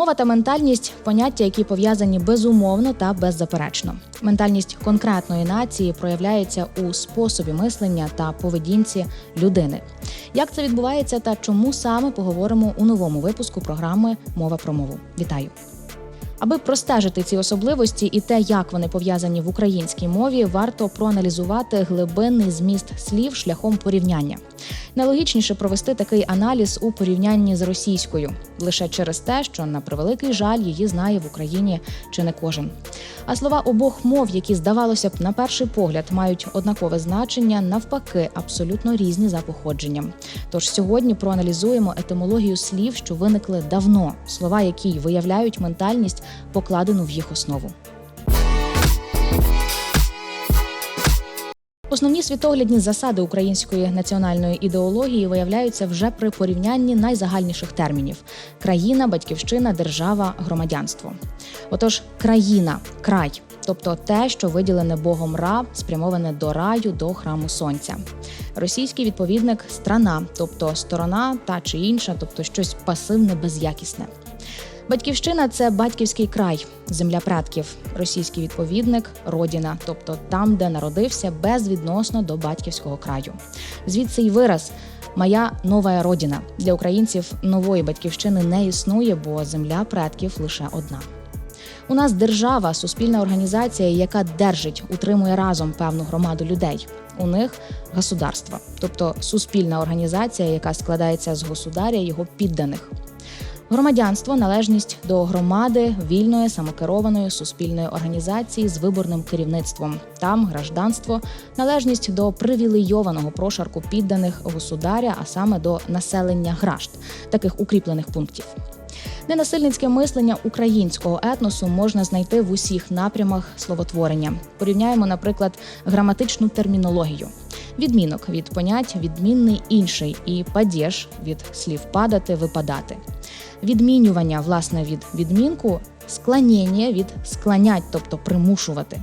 Мова та ментальність поняття, які пов'язані безумовно та беззаперечно. Ментальність конкретної нації проявляється у способі мислення та поведінці людини. Як це відбувається та чому саме поговоримо у новому випуску програми Мова про мову. Вітаю! Аби простежити ці особливості і те, як вони пов'язані в українській мові, варто проаналізувати глибинний зміст слів шляхом порівняння. Найлогічніше провести такий аналіз у порівнянні з російською лише через те, що на превеликий жаль її знає в Україні чи не кожен. А слова обох мов, які здавалося б на перший погляд мають однакове значення, навпаки, абсолютно різні за походженням. Тож сьогодні проаналізуємо етимологію слів, що виникли давно, слова, які виявляють ментальність, покладену в їх основу. Основні світоглядні засади української національної ідеології виявляються вже при порівнянні найзагальніших термінів: країна, батьківщина, держава, громадянство. Отож, країна, край, тобто те, що виділене Богом Ра, спрямоване до раю, до храму сонця. Російський відповідник страна, тобто сторона та чи інша, тобто щось пасивне, безякісне. Батьківщина це батьківський край, земля предків, російський відповідник, родина, тобто там, де народився, безвідносно до батьківського краю. Звідси й вираз Моя нова родина для українців нової батьківщини не існує, бо земля предків лише одна. У нас держава, суспільна організація, яка держить, утримує разом певну громаду людей. У них государство, тобто суспільна організація, яка складається з государя його підданих. Громадянство належність до громади вільної самокерованої суспільної організації з виборним керівництвом. Там гражданство належність до привілейованого прошарку підданих государя, а саме до населення гражд, таких укріплених пунктів. Ненасильницьке мислення українського етносу можна знайти в усіх напрямах словотворення. Порівняємо, наприклад, граматичну термінологію. Відмінок від понять відмінний інший і падеж від слів падати, випадати. Відмінювання власне від відмінку, склонення від склонять, тобто примушувати.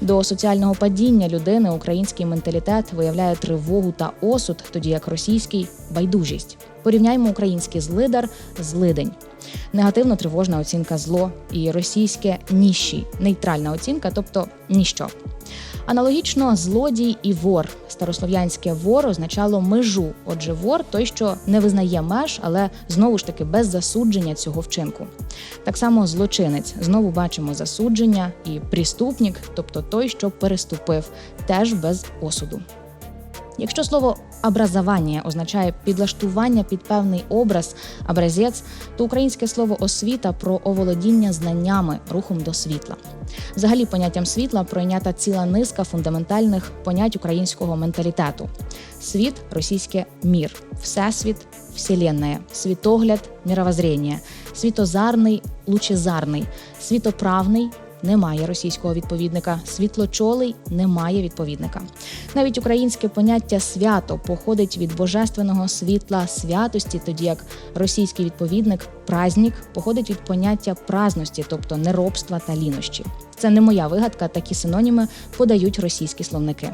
До соціального падіння людини український менталітет виявляє тривогу та осуд, тоді як російський байдужість. Порівняймо український злидар злидень. Негативно тривожна оцінка зло і російське ніщий, нейтральна оцінка, тобто ніщо. Аналогічно злодій і вор. Старослов'янське вор означало межу. Отже, вор той, що не визнає меж, але знову ж таки без засудження цього вчинку. Так само злочинець знову бачимо засудження і преступник, тобто той, що переступив, теж без осуду. Якщо слово образування означає підлаштування під певний образ, образець, то українське слово освіта про оволодіння знаннями, рухом до світла. Взагалі, поняттям світла пройнята ціла низка фундаментальних понять українського менталітету: світ, російське мір, всесвіт, вселенная, світогляд, мировоззрення, світозарний, лучезарний, світоправний. Немає російського відповідника, світлочолий немає відповідника. Навіть українське поняття свято походить від божественного світла святості, тоді як російський відповідник праздник походить від поняття празності, тобто неробства та лінощі. Це не моя вигадка, такі синоніми подають російські словники.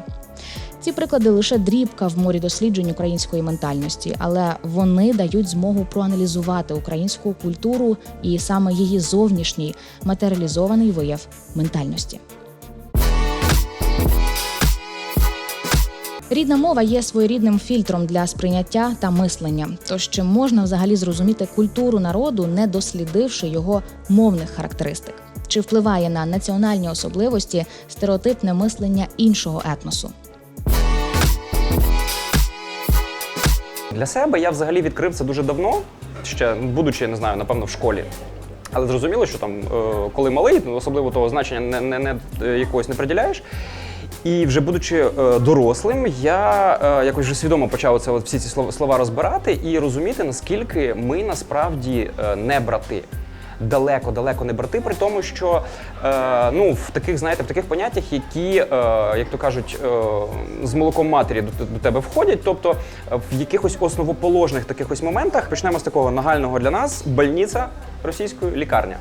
Ці приклади лише дрібка в морі досліджень української ментальності, але вони дають змогу проаналізувати українську культуру і саме її зовнішній матеріалізований вияв ментальності. Рідна мова є своєрідним фільтром для сприйняття та мислення. Тож чи можна взагалі зрозуміти культуру народу, не дослідивши його мовних характеристик? Чи впливає на національні особливості стереотипне мислення іншого етносу? Для себе я взагалі відкрив це дуже давно, ще будучи, не знаю, напевно, в школі. Але зрозуміло, що там, е, коли малий, ну, особливо того значення не, не, не е, якогось не приділяєш. І вже будучи е, дорослим, я якось вже свідомо почав це от всі ці слова- розбирати і розуміти, наскільки ми насправді не брати. Далеко, далеко не брати, при тому, що е, ну в таких, знаєте, в таких поняттях, які, е, як то кажуть, е, з молоком матері до, до тебе входять, тобто е, в якихось основоположних таких ось моментах почнемо з такого нагального для нас больниця російською лікарня.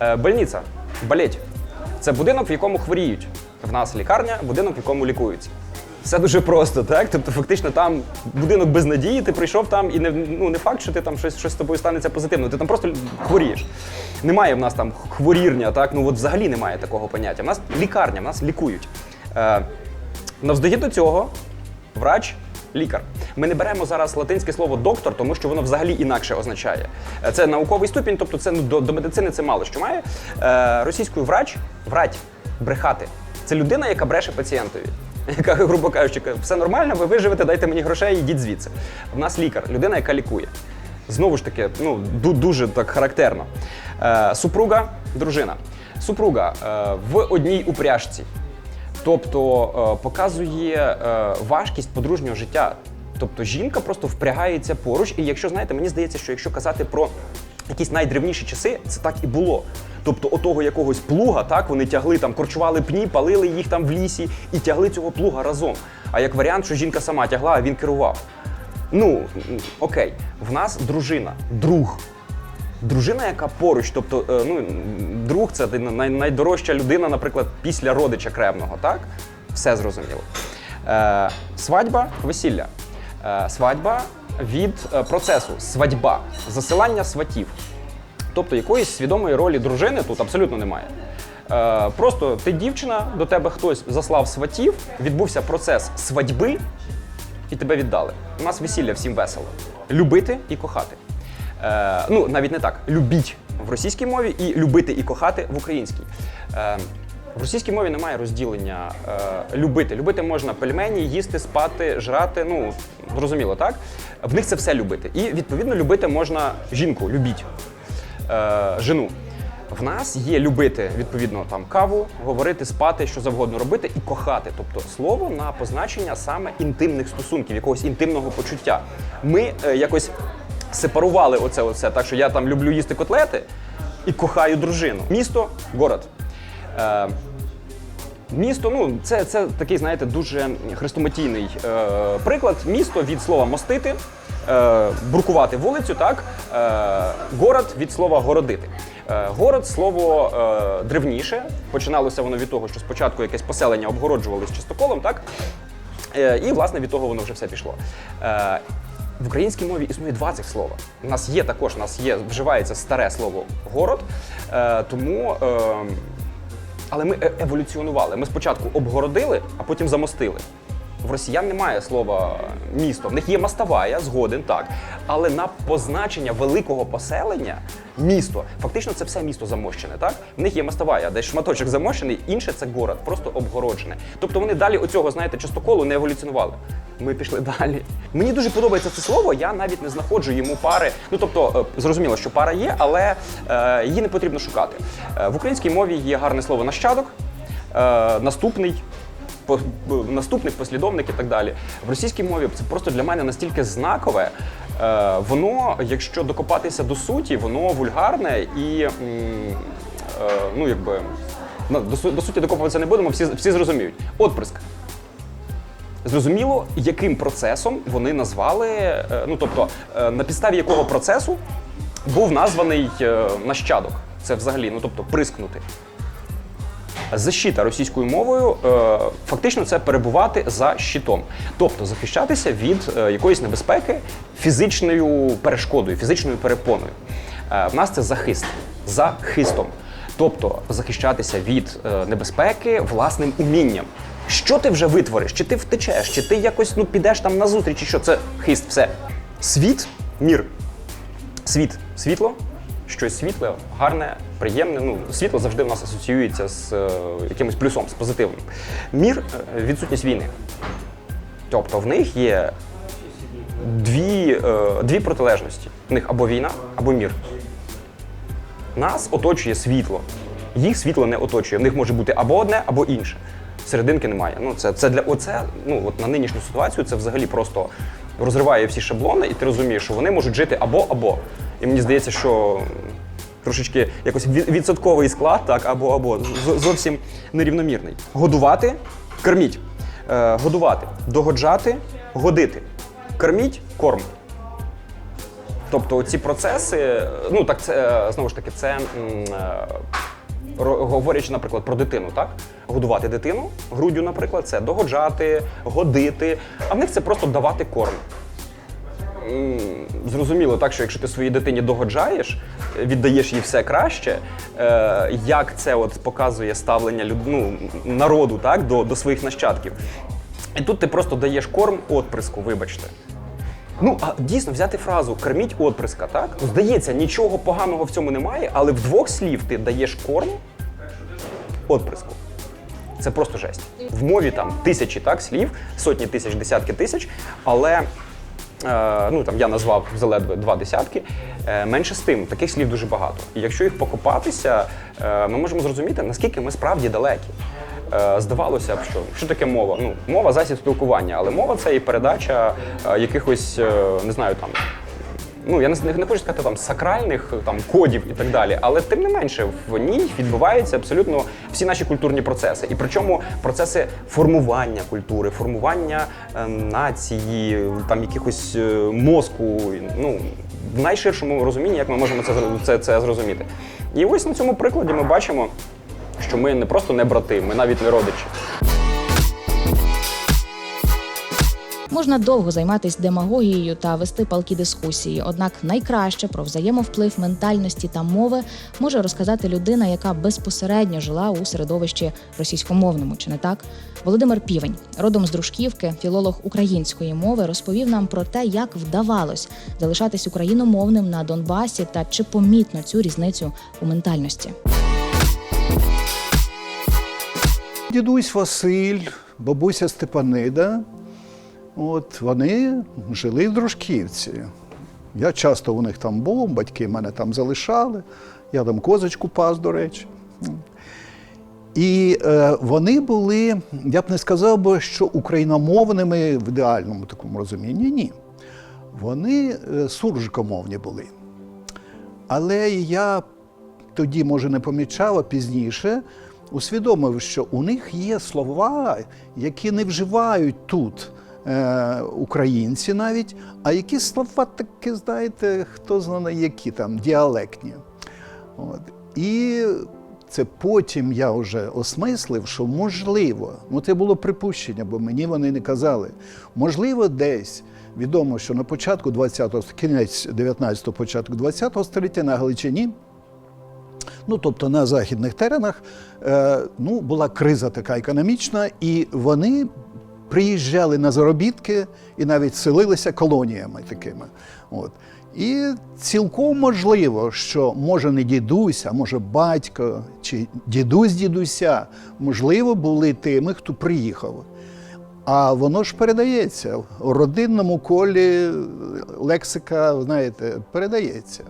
Е, больниця, болеть. Це будинок, в якому хворіють. В нас лікарня, будинок, в якому лікуються. Все дуже просто, так? Тобто, фактично, там будинок без надії, ти прийшов там і не, ну, не факт, що ти там щось, щось з тобою станеться позитивно. Ти там просто хворієш. Немає в нас там хворірня, так? Ну от взагалі немає такого поняття. В нас лікарня, в нас лікують. Е, навздогід до цього, врач. Лікар. Ми не беремо зараз латинське слово доктор, тому що воно взагалі інакше означає. Е, Це науковий ступінь, тобто це ну, до, до медицини це мало що має. Е, російською врач, врать, брехати. Це людина, яка бреше пацієнтові. Яка, грубо кажучи, все нормально, ви виживете, дайте мені грошей, йдіть звідси. В нас лікар, людина, яка лікує. Знову ж таки, ну дуже так характерно. Е, супруга, дружина. Супруга е, в одній упряжці. Тобто е, показує е, важкість подружнього життя. Тобто жінка просто впрягається поруч. І якщо знаєте, мені здається, що якщо казати про якісь найдревніші часи, це так і було. Тобто, отого якогось плуга, так вони тягли там, корчували пні, палили їх там в лісі і тягли цього плуга разом. А як варіант, що жінка сама тягла, а він керував. Ну окей, в нас дружина, друг. Дружина, яка поруч, тобто, е, ну, друг це най- найдорожча людина, наприклад, після родича кревного, так? Все зрозуміло. Е, свадьба, весілля. Е, свадьба від е, процесу, свадьба, засилання сватів. Тобто якоїсь свідомої ролі дружини тут абсолютно немає. Е, просто ти дівчина, до тебе хтось заслав сватів, відбувся процес свадьби, і тебе віддали. У нас весілля всім весело. Любити і кохати. Е, ну, навіть не так. Любіть в російській мові і любити і кохати в українській. Е, в російській мові немає розділення е, любити. Любити можна пельмені, їсти, спати, жрати. Ну, зрозуміло, так? В них це все любити. І відповідно любити можна жінку, любіть е, жену. В нас є любити відповідно там каву, говорити, спати, що завгодно робити і кохати. Тобто слово на позначення саме інтимних стосунків, якогось інтимного почуття. Ми е, якось сепарували оце, оце, так що я там люблю їсти котлети і кохаю дружину. Місто, город. Е, Місто, ну це, це такий, знаєте, дуже хрестоматійний е, приклад. Місто від слова мостити, е, брукувати вулицю, так е, город від слова городити. Е, город слово е, древніше. Починалося воно від того, що спочатку якесь поселення обгороджувалось чистоколом, так Е, і власне від того воно вже все пішло. Е, в українській мові існує два цих слова. У нас є також, у нас є вживається старе слово город, е, тому. Е, але ми е- еволюціонували. Ми спочатку обгородили, а потім замостили. В росіян немає слова місто. В них є мостовая, згоден, так. Але на позначення великого поселення місто, фактично це все місто замощене, так? В них є мостовая, десь шматочок замощений, інше це город, просто обгороджене. Тобто вони далі оцього, знаєте, частоколу не еволюціонували. Ми пішли далі. Мені дуже подобається це слово, я навіть не знаходжу йому пари. Ну тобто, е, зрозуміло, що пара є, але е, її не потрібно шукати. Е, в українській мові є гарне слово нащадок, е, наступний. Наступник, послідовник і так далі. В російській мові це просто для мене настільки знакове. Е, воно, якщо докопатися до суті, воно вульгарне і е, ну якби до, суті докопуватися не будемо, всі, всі зрозуміють. Отприск. Зрозуміло, яким процесом вони назвали, е, ну тобто на підставі якого процесу був названий нащадок. Це взагалі, ну тобто, прискнути. Защита російською мовою е, фактично це перебувати за щитом, тобто захищатися від е, якоїсь небезпеки фізичною перешкодою, фізичною перепоною. Е, в нас це захист за хистом, тобто захищатися від небезпеки власним умінням. Що ти вже витвориш? Чи ти втечеш, чи ти якось ну підеш там на зустріч, чи що це хист, все. Світ, мір, світ, світло, щось світле, гарне, приємне. Ну, світло завжди в нас асоціюється з е, якимось плюсом, з позитивним. Мір е, відсутність війни. Тобто в них є дві, е, дві протилежності. В них або війна, або мір. Нас оточує світло. Їх світло не оточує. В них може бути або одне, або інше. Серединки немає. Ну, це, це для оце, ну, от на нинішню ситуацію це взагалі просто розриває всі шаблони, і ти розумієш, що вони можуть жити або-або. І мені здається, що трошечки якось відсотковий склад, так, або-або, зовсім нерівномірний. Годувати, корміть. Е, годувати, догоджати, годити. Корміть, корм. Тобто ці процеси, ну так це е, знову ж таки, це м, е, говорячи, наприклад, про дитину, так? Годувати дитину груддю, наприклад, це догоджати, годити. А в них це просто давати корм. Зрозуміло, так що якщо ти своїй дитині догоджаєш, віддаєш їй все краще, е, як це от показує ставлення люд, ну, народу так, до, до своїх нащадків. І тут ти просто даєш корм отприску, вибачте. Ну, а дійсно взяти фразу корміть отприска, так? Ну, Здається, нічого поганого в цьому немає, але в двох слів ти даєш корм отприску. Це просто жесть. В мові там тисячі так, слів, сотні тисяч, десятки тисяч, але е, ну, там, я назвав заледве два десятки. Е, менше з тим, таких слів дуже багато. І якщо їх покопатися, е, ми можемо зрозуміти, наскільки ми справді далекі. Е, здавалося б, що що таке мова? Ну, мова засіб спілкування, але мова це і передача е, якихось, е, не знаю, там ну я не, не хочу сказати там сакральних там кодів і так далі, але тим не менше в ній відбуваються абсолютно всі наші культурні процеси. І причому процеси формування культури, формування е, нації, там якихось е, мозку. Ну в найширшому розумінні, як ми можемо це, це, це зрозуміти. І ось на цьому прикладі ми бачимо, що ми не просто не брати, ми навіть не родичі. Можна довго займатися демагогією та вести палкі дискусії. Однак найкраще про взаємовплив ментальності та мови може розказати людина, яка безпосередньо жила у середовищі російськомовному, чи не так? Володимир Півень, родом з Дружківки, філолог української мови, розповів нам про те, як вдавалось залишатись україномовним на Донбасі та чи помітно цю різницю у ментальності. Дідусь Василь, бабуся Степанида. От вони жили в Дружківці. Я часто у них там був, батьки мене там залишали. Я там козочку пас, до речі. І е, вони були, я б не сказав би, що україномовними в ідеальному такому розумінні. Ні. Вони е, суржикомовні були. Але я тоді, може, не помічав, пізніше усвідомив, що у них є слова, які не вживають тут е, українці навіть, а які слова такі, знаєте, хто знає, які там діалектні. От. І це потім я вже осмислив, що можливо, ну це було припущення, бо мені вони не казали. Можливо, десь відомо, що на початку 20-го, кінець 19-го, початку 20-го століття на Галичині Ну, тобто на західних теренах е, ну, була криза така економічна, і вони приїжджали на заробітки і навіть селилися колоніями такими. От. І цілком можливо, що може не дідусь, а може батько чи дідусь дідуся, можливо, були тими, хто приїхав. А воно ж передається у родинному колі лексика, знаєте, передається.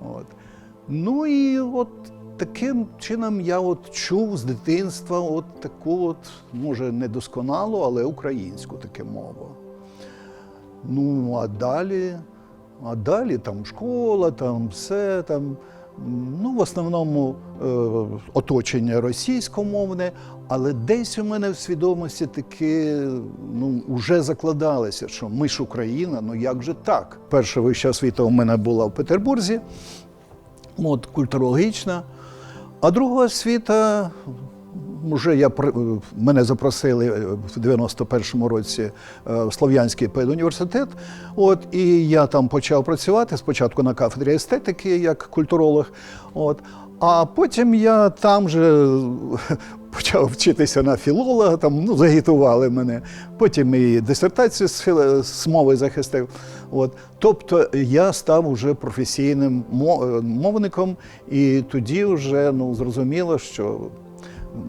От. Ну і от таким чином я от чув з дитинства от таку, от, може, недосконалу, але українську таке мову. Ну, а далі, а далі там школа, там все там. Ну, в основному е, оточення російськомовне, але десь у мене в свідомості таки ну, вже закладалося, що ми ж Україна, ну як же так? Перша вища освіта у мене була в Петербурзі, от, культурологічна. А друга освіта, вже я, мене запросили в 91-му році е, в Слов'янський педуніверситет. От, і я там почав працювати спочатку на кафедрі естетики як культуролог. От, а потім я там же почав вчитися на філолога, там ну, загітували мене. Потім і дисертацію з, філо- з мови захистив. От. Тобто я став уже професійним е, мовником, і тоді вже ну, зрозуміло, що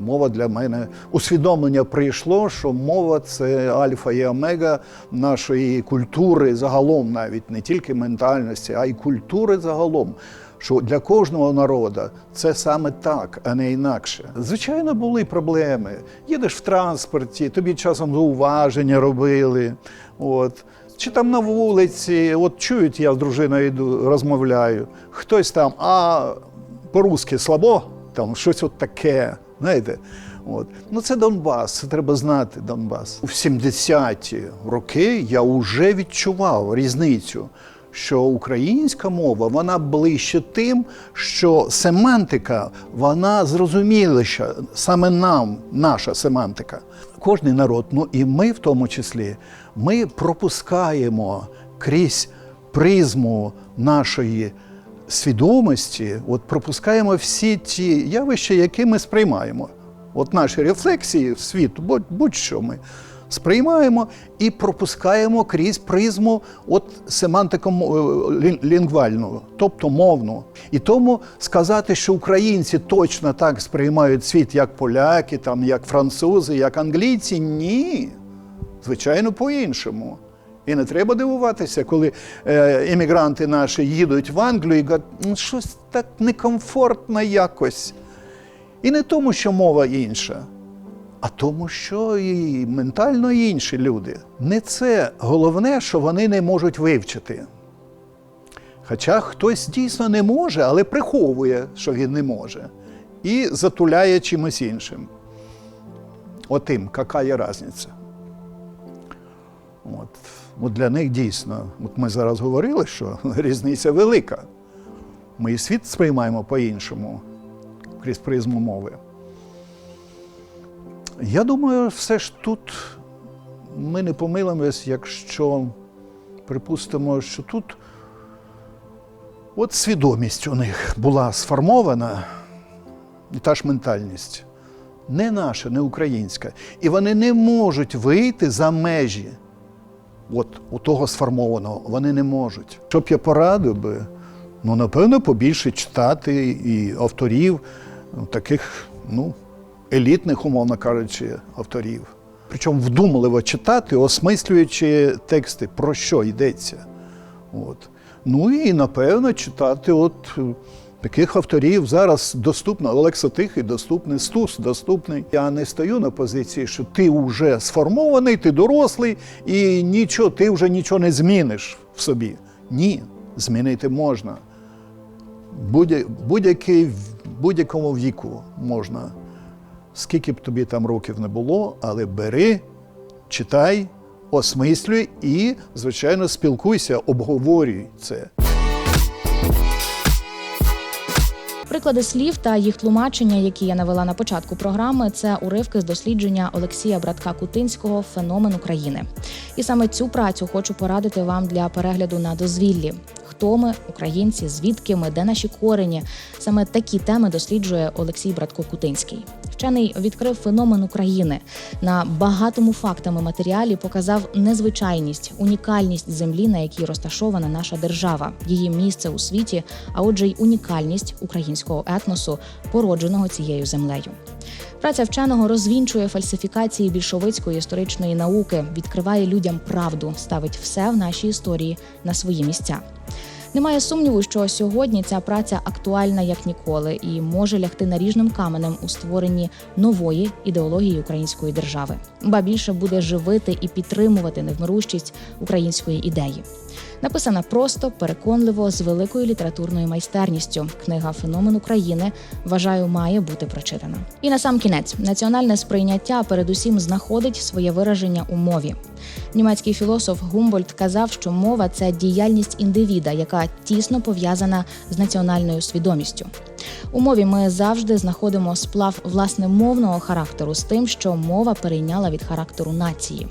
мова для мене усвідомлення прийшло, що мова це альфа і омега нашої культури загалом, навіть не тільки ментальності, а й культури загалом. Що для кожного народу це саме так, а не інакше. Звичайно, були проблеми. Їдеш в транспорті, тобі часом зауваження робили. От. Чи там на вулиці, от чують, я з дружиною йду, розмовляю. Хтось там, а по-русски слабо, там щось от таке. Знаєте? От. Ну це Донбас, це треба знати Донбас. У 70-ті роки я вже відчував різницю, що українська мова вона ближче тим, що семантика вона зрозуміліша саме нам, наша семантика. Кожний народ, ну і ми в тому числі, ми пропускаємо крізь призму нашої свідомості, от пропускаємо всі ті явища, які ми сприймаємо. От наші рефлексії світу, будь- будь-що ми сприймаємо і пропускаємо крізь призму от семантику е, лінгвальну, тобто мовну. І тому сказати, що українці точно так сприймають світ, як поляки, там, як французи, як англійці, ні. Звичайно, по-іншому. І не треба дивуватися, коли е, емігранти наші їдуть в Англію і кажуть, «Ну, щось так некомфортно якось. І не тому, що мова інша, а тому, що і ментально інші люди. Не це головне, що вони не можуть вивчити. Хоча хтось дійсно не може, але приховує, що він не може, і затуляє чимось іншим. Отим, яка є різниця. От. От для них дійсно, от ми зараз говорили, що різниця велика. Ми і світ сприймаємо по-іншому крізь призму мови. Я думаю, все ж тут ми не помилимось, якщо припустимо, що тут от свідомість у них була сформована, і та ж ментальність, не наша, не українська. І вони не можуть вийти за межі от у того сформованого. Вони не можуть. Щоб я порадив би, ну, напевно, побільше читати і авторів, ну, таких, ну, елітних, умовно кажучи, авторів. Причому вдумливо читати, осмислюючи тексти, про що йдеться. От. Ну і напевно читати от таких авторів зараз доступно. Олекса Тихий доступний, Стус доступний. Я не стою на позиції, що ти вже сформований, ти дорослий, і нічого, ти вже нічого не зміниш в собі. Ні, змінити можна. Будь- Будь-який, будь-якому віку можна. Скільки б тобі там років не було, але бери, читай, осмислюй і, звичайно, спілкуйся, обговорюй це. Приклади слів та їх тлумачення, які я навела на початку програми, це уривки з дослідження Олексія Братка Кутинського Феномен України. І саме цю працю хочу порадити вам для перегляду на дозвіллі. Хто ми, українці, звідки ми, де наші корені? Саме такі теми досліджує Олексій Братко Кутинський. Вчений відкрив феномен України на багатому фактами матеріалі показав незвичайність, унікальність землі, на якій розташована наша держава, її місце у світі, а отже, й унікальність українського етносу, породженого цією землею. Праця вченого розвінчує фальсифікації більшовицької історичної науки, відкриває людям правду, ставить все в нашій історії на свої місця. Немає сумніву, що сьогодні ця праця актуальна як ніколи і може лягти наріжним каменем у створенні нової ідеології української держави, ба більше буде живити і підтримувати невмирущість української ідеї. Написана просто, переконливо, з великою літературною майстерністю. Книга Феномен України вважаю, має бути прочитана. І на сам кінець національне сприйняття передусім знаходить своє вираження у мові. Німецький філософ Гумбольд казав, що мова це діяльність індивіда, яка тісно пов'язана з національною свідомістю. У мові ми завжди знаходимо сплав власне мовного характеру з тим, що мова перейняла від характеру нації.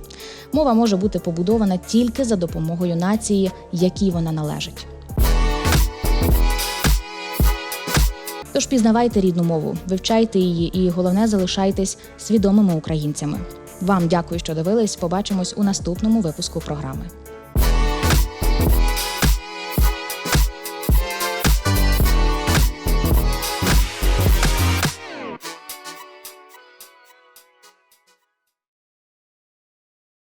Мова може бути побудована тільки за допомогою нації, якій вона належить. Тож пізнавайте рідну мову, вивчайте її і головне залишайтесь свідомими українцями. Вам дякую, що дивились. Побачимось у наступному випуску програми.